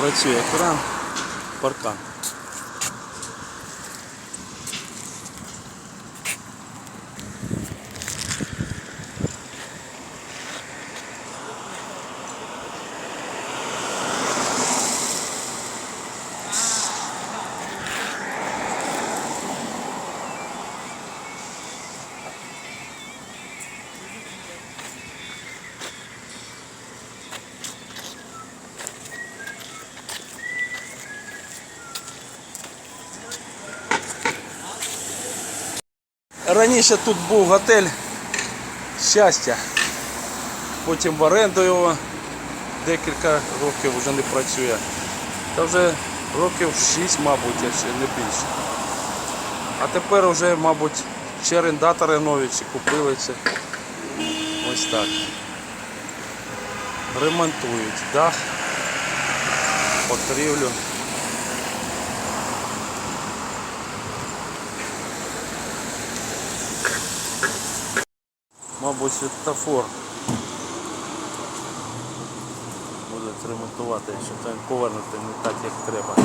Працює кран, паркан. Раніше тут був готель щастя. Потім в оренду його декілька років вже не працює. Та вже років 6, мабуть, якщо не більше. А тепер вже, мабуть, чи орендатори нові, чи купили це. Ось так. Ремонтують дах, покрівлю. Мабуть, світлофор будуть ремонтувати, щоб там повернути не так, як треба.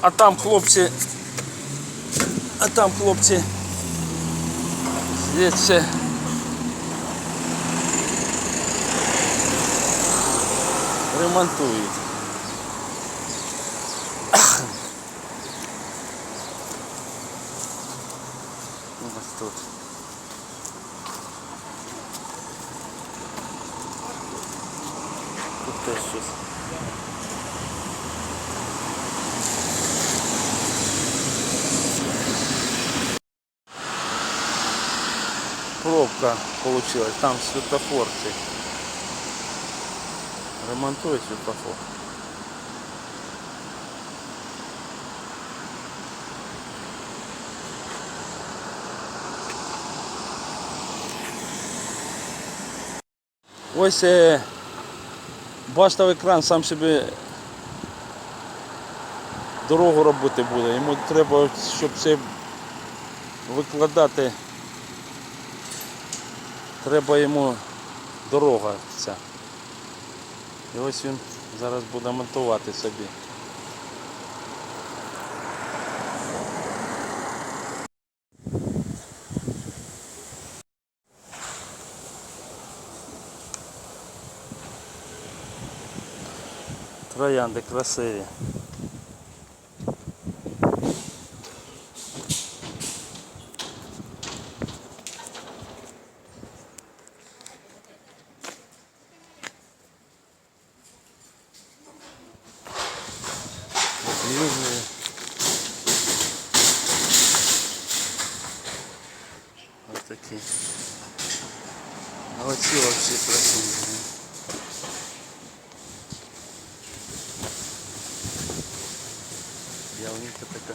А там хлопці, а там хлопці здається, ремонтують. Тут. Тут теж щось. Пробка получилась, там светофор цей. Ремонтують светофор. Ось е, баштовий кран сам собі дорогу робити буде. Йому треба, щоб це викладати, треба йому дорога ця. І ось він зараз буде монтувати собі. Троянди красиві. Длинные. Вот такие. А вот эти вообще красивые. Ялинка така.